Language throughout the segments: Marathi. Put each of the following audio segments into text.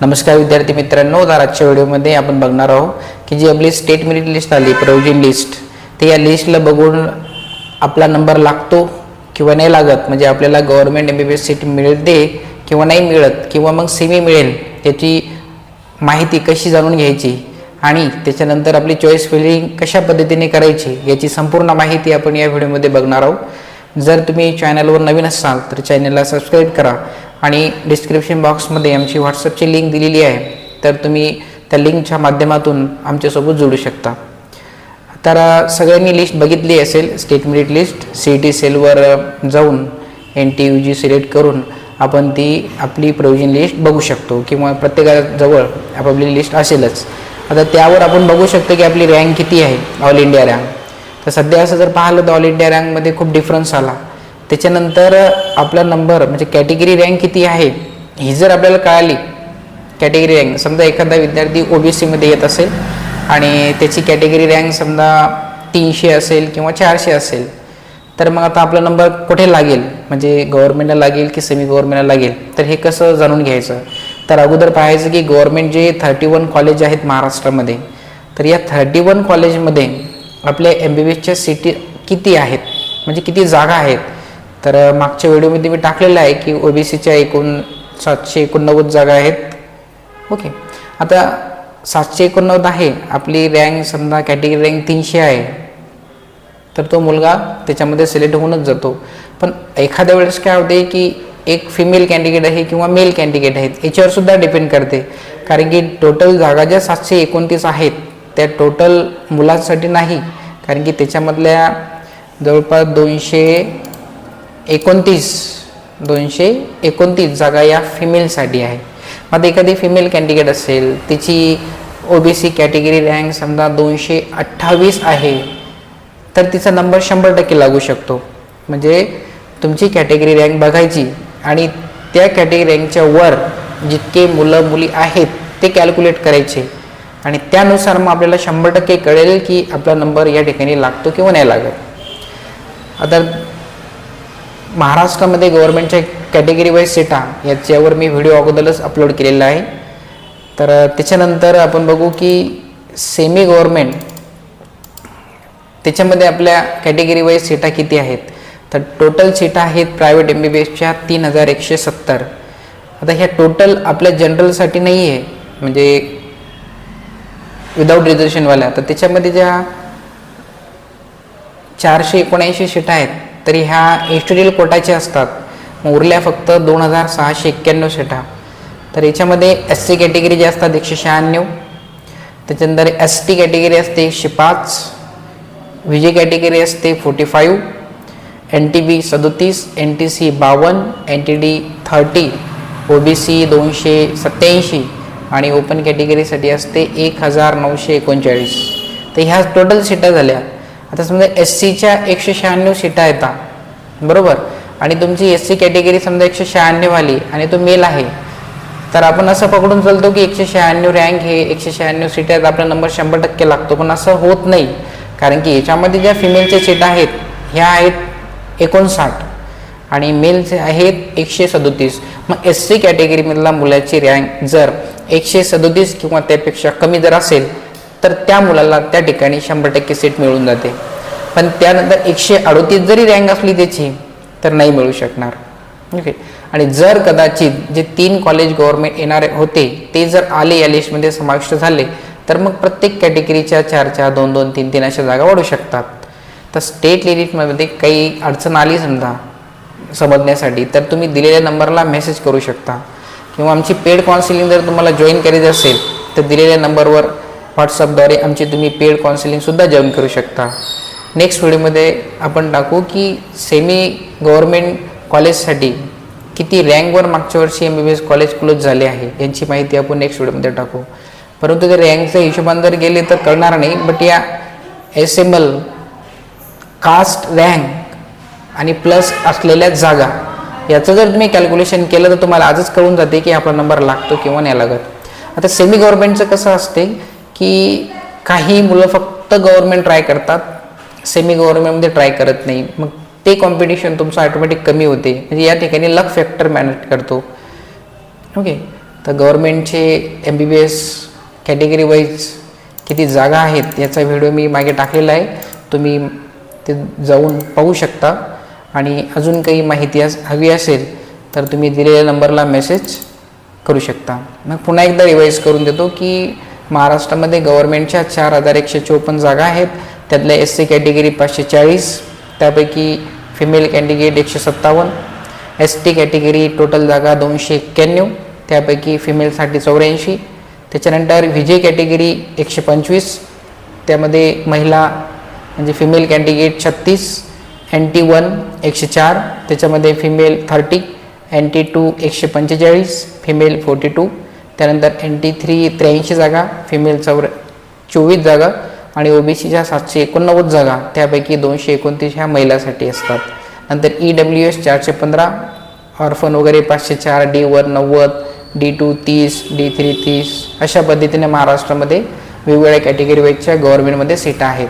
नमस्कार विद्यार्थी मित्रांनो तर आजच्या व्हिडिओमध्ये आपण बघणार आहोत की जी आपली स्टेट मेरिट लिस्ट आली प्रोविजन लिस्ट ते या लिस्टला बघून आपला नंबर लागतो किंवा नाही लागत? म्हणजे आपल्याला government M B B S seat मिळते किंवा नाही मिळत किंवा मग सेमी मिळेल त्याची माहिती कशी जाणून घ्यायची? आणि त्याच्यानंतर आपली चॉईस फिलिंग कशा पद्धतीने करायची याची संपूर्ण माहिती आपण या व्हिडिओमध्ये बघणार आहोत. जर तुम्ही चॅनलवर नवीन असाल तर चॅनलला सबस्क्राईब करा. आणि डिस्क्रिप्शन बॉक्समध्ये आमची व्हॉट्सअपची लिंक दिलेली आहे. तर तुम्ही त्या लिंकच्या माध्यमातून आमच्यासोबत जोडू शकता. तर सगळ्यांनी लिस्ट बघितली असेल state merit list C T सेलवर जाऊन N T U G select करून आपण ती आपली प्रोविजन लिस्ट बघू शकतो किंवा प्रत्येकाजवळ आपापली लिस्ट असेलच. आता त्यावर आपण बघू शकतो की आपली रँक किती आहे ऑल इंडिया रँक तर सध्या असं जर पाहिलं तर ऑल इंडिया रँकमध्ये खूप डिफरन्स आला. त्याच्यानंतर आपला नंबर म्हणजे कॅटेगरी रँक किती आहे ही जर आपल्याला कळाली कॅटेगरी रँक समजा एखादा विद्यार्थी ओ बी सीमध्ये येत असेल आणि त्याची कॅटेगरी रँक समजा तीनशे असेल किंवा चारशे असेल तर मग आता आपला नंबर कुठे लागेल? म्हणजे गव्हर्नमेंटला लागेल की सेमी गव्हर्नमेंटला लागेल? तर हे कसं जाणून घ्यायचं? तर अगोदर पाहायचं की गव्हर्नमेंट जे थर्टी वन कॉलेज आहेत महाराष्ट्रामध्ये तर या थर्टी वन कॉलेजमध्ये आपल्या एम बी बी एसच्या सिटी किती आहेत? म्हणजे किती जागा आहेत? तर मागच्या व्हिडिओमध्ये मी टाकलेलं आहे की ओ बी सीच्या एकूण सातशे एकोणनव्वद जागा आहेत. ओके. आता सातशे एकोणनव्वद आहे. आपली रँक समजा कॅटेगरी रँक तीनशे आहे. तर तो मुलगा त्याच्यामध्ये सिलेक्ट होऊनच जातो. पण एखाद्या वेळेस काय होते की एक फिमेल कॅन्डिडेट आहे किंवा मेल कॅन्डिडेट आहेत याच्यावर सुद्धा डिपेंड करते. कारण की टोटल जागा ज्या सातशे एकोणतीस आहेत त्या टोटल मुलांसाठी नाही. कारण की त्याच्यामधल्या जवळपास दोनशे एकोणतीस दोनशे एकोणतीस जागा या फिमेलसाठी आहे. मग एखादी फिमेल कॅन्डिडेट असेल तिची O B C category rank समजा दोनशे अठ्ठावीस आहे तर तिचा नंबर शंभर टक्के लागू शकतो. म्हणजे तुमची कॅटेगरी रँक बघायची आणि त्या कॅटेगरी रँकच्या वर जितके मुलं मुली आहेत ते कॅल्क्युलेट करायचे. आणि त्यानुसार मग आपल्याला शंभर टक्के कळेल की आपला नंबर या ठिकाणी लागतो किंवा नाही लागत. आता महाराष्ट्रामध्ये गव्हर्नमेंटच्या कॅटेगरी वाईज सीटा याच्यावर मी व्हिडिओ अगोदरच अपलोड केलेला आहे. तर त्याच्यानंतर आपण बघू की सेमी गव्हर्नमेंट त्याच्यामध्ये आपल्या कॅटेगरी वाईज सीटा किती आहेत? तर टोटल सीटा आहेत प्रायव्हेट एम बी बी एसच्या तीन हजार एकशे सत्तर. आता ह्या टोटल आपल्या जनरलसाठी नाही आहे म्हणजे विदाऊट रिझर्वेशनवाल्या तर त्याच्यामध्ये ज्या चारशे एकोणऐंशी सीटा आहेत तरी ह्या एस्टोरियल कोटाच्या असतात. मग उरल्या फक्त दोन हजार सहाशे एक्क्याण्णव सीटा तर याच्यामध्ये एस सी कॅटेगरी जी असतात एकशे शहाण्णव त्याच्यानंतर एस टी कॅटेगरी असते एकशे पाच व्ही कॅटेगरी असते forty five N T B सदोतीस एन टी सी बावन्न N T D thirty O B C दोनशे सत्याऐंशी आणि ओपन कॅटेगरीसाठी असते एक हजार नऊशे एकोणचाळीस. तर ह्या टोटल सीटा झाल्या. आता समजा एस सीच्या एकशे शहाण्णव सीटा येतात बरोबर? आणि तुमची एस सी कॅटेगरी समजा एकशे शहाण्णववाली आणि तो मेल आहे तर आपण असं पकडून चालतो की एकशे शहाण्णव रँक हे एकशे शहाण्णव सीट आहेत आपला नंबर शंभर टक्के लागतो. पण असं होत नाही. कारण की याच्यामध्ये ज्या फिमेलच्या सीट आहेत ह्या आहेत एकोणसाठ. आणि मेलचे आहेत एकशे सदोतीस. मग एस सी कॅटेगरीमधला मुलाची रँक जर एकशे सदोतीस किंवा त्यापेक्षा कमी जर असेल तर त्या मुलाला त्या ठिकाणी शंभर टक्के सीट मिळून जाते. पण त्यानंतर एकशे अडोतीस जरी रँक असली त्याची तर नाही मिळू शकणार. ओके आणि जर कदाचित जे तीन कॉलेज गव्हर्नमेंट येणारे होते ते जर आले या लिस्टमध्ये समाविष्ट झाले तर मग प्रत्येक कॅटेगरीच्या चार चार दोन दोन तीन तीन अशा जागा वाढू शकतात. तर स्टेट लिमिटमध्ये काही अडचण आली समजा समजण्यासाठी तर तुम्ही दिलेल्या नंबरला मेसेज करू शकता. किंवा आमची पेड काउन्सिलिंग जर तुम्हाला जॉईन करायची असेल तर दिलेल्या नंबरवर व्हॉट्सअपद्वारे आमची तुम्ही पेड काउन्सिलिंगसुद्धा जॉईन करू शकता. नेक्स्ट व्हिडिओमध्ये आपण टाकू की सेमी गव्हर्मेंट कॉलेजसाठी किती रँकवर मागच्या वर्षी M B B S college close झाले आहे यांची माहिती आपण नेक्स्ट व्हिडिओमध्ये टाकू. परंतु जर रँकच्या हिशोबाने जर गेले तर कळणार नाही बट या S M L caste rank आणि प्लस असलेल्या जागा याचं जर तुम्ही कॅल्क्युलेशन केलं तर तुम्हाला आजच कळून जाते की आपला नंबर लागतो किंवा नाही लागत. आता सेमी गव्हर्मेंटचं कसं असते की काही मुलं फक्त गव्हर्नमेंट ट्राय करतात सेमी गव्हर्नमेंटमध्ये ट्राय करत नाही. मग ते कॉम्पिटिशन तुमचं ऑटोमॅटिक कमी होते. म्हणजे या ठिकाणी लक फॅक्टर मॅनेज करतो. ओके तर गव्हर्मेंटचे M B B S category wise किती जागा आहेत याचा व्हिडिओ मी मागे टाकलेला आहे. तुम्ही ते जाऊन पाहू शकता. आणि अजून काही माहिती अस हवी असेल तर तुम्ही दिलेल्या नंबरला मेसेज करू शकता. मग पुन्हा एकदा रिवाईज करून देतो की महाराष्ट्रामध्ये गव्हर्मेंटच्या चार हजार एकशे चोपन्न जागा आहेत. त्यातल्या एस सी कॅटेगरी पाचशे चाळीस त्यापैकी फिमेल कॅन्डिडेट एकशे सत्तावन्न एस टी कॅटेगरी टोटल जागा दोनशे एक्क्याण्णव त्यापैकी फिमेलसाठी चौऱ्याऐंशी. त्याच्यानंतर विजय कॅटेगरी एकशे पंचवीस त्यामध्ये महिला म्हणजे फिमेल कॅन्डिडेट छत्तीस एन टी वन एकशे चार त्याच्यामध्ये female thirty N T two एकशे पंचेचाळीस फिमेल फोर्टी टू त्यानंतर एन टी थ्री त्र्याऐंशी जागा फिमेल चौर चोवीस जागा आणि ओ बी सीच्या सातशे एकोणनव्वद जागा त्यापैकी दोनशे एकोणतीस ह्या महिलासाठी असतात. नंतर ई डब्ल्यू एस चारशे पंधरा ऑर्फन वगैरे पाचशे चार डी वन नव्वद डी टू तीस डी थ्री तीस अशा पद्धतीने महाराष्ट्रामध्ये वेगवेगळ्या कॅटेगरी वाईजच्या गव्हर्नमेंटमध्ये सीटा आहेत.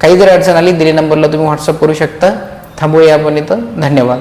काही जर अडचण आली दिले नंबरला तुम्ही व्हॉट्सअप करू शकता. थांबूया आपण इथं. धन्यवाद.